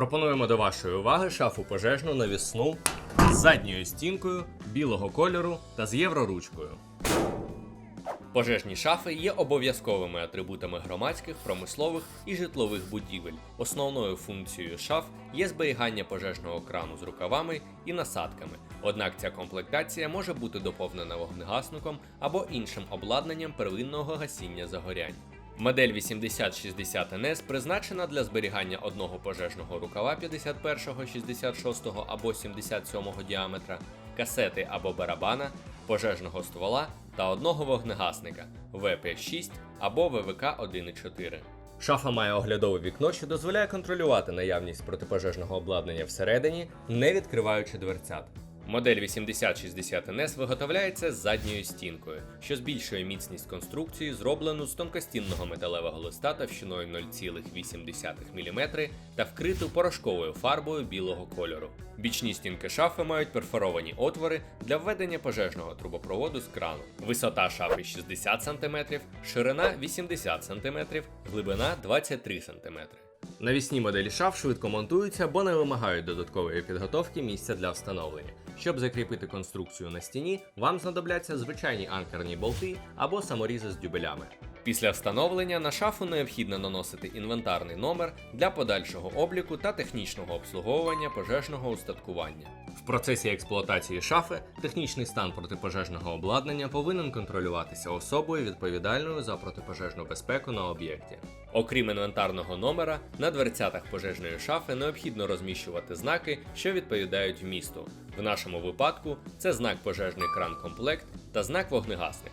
Пропонуємо до вашої уваги шафу пожежну навісну з задньою стінкою білого кольору та з євроручкою. Пожежні шафи є обов'язковими атрибутами громадських, промислових і житлових будівель. Основною функцією шаф є зберігання пожежного крану з рукавами і насадками. Однак ця комплектація може бути доповнена вогнегасником або іншим обладнанням первинного гасіння загорянь. Модель 8060 NS призначена для зберігання одного пожежного рукава 51, 66 або 77 діаметра, касети або барабана, пожежного ствола та одного вогнегасника ВП6 або ВВК 1.4. Шафа має оглядове вікно, що дозволяє контролювати наявність протипожежного обладнання всередині, не відкриваючи дверцят. Модель 8060 NS виготовляється з задньою стінкою, що збільшує міцність конструкції, зроблену з тонкостінного металевого листа товщиною 0,8 мм та вкриту порошковою фарбою білого кольору. Бічні стінки шафи мають перфоровані отвори для введення пожежного трубопроводу з крану. Висота шафи 60 см, ширина 80 см, глибина 23 см. Навісні моделі шаф швидко монтуються, бо не вимагають додаткової підготовки місця для встановлення. Щоб закріпити конструкцію на стіні, вам знадобляться звичайні анкерні болти або саморізи з дюбелями. Після встановлення на шафу необхідно наносити інвентарний номер для подальшого обліку та технічного обслуговування пожежного устаткування. В процесі експлуатації шафи технічний стан протипожежного обладнання повинен контролюватися особою відповідальною за протипожежну безпеку на об'єкті. Окрім інвентарного номера, на дверцятах пожежної шафи необхідно розміщувати знаки, що відповідають вмісту. В нашому випадку це знак пожежний кран комплект та знак вогнегасник.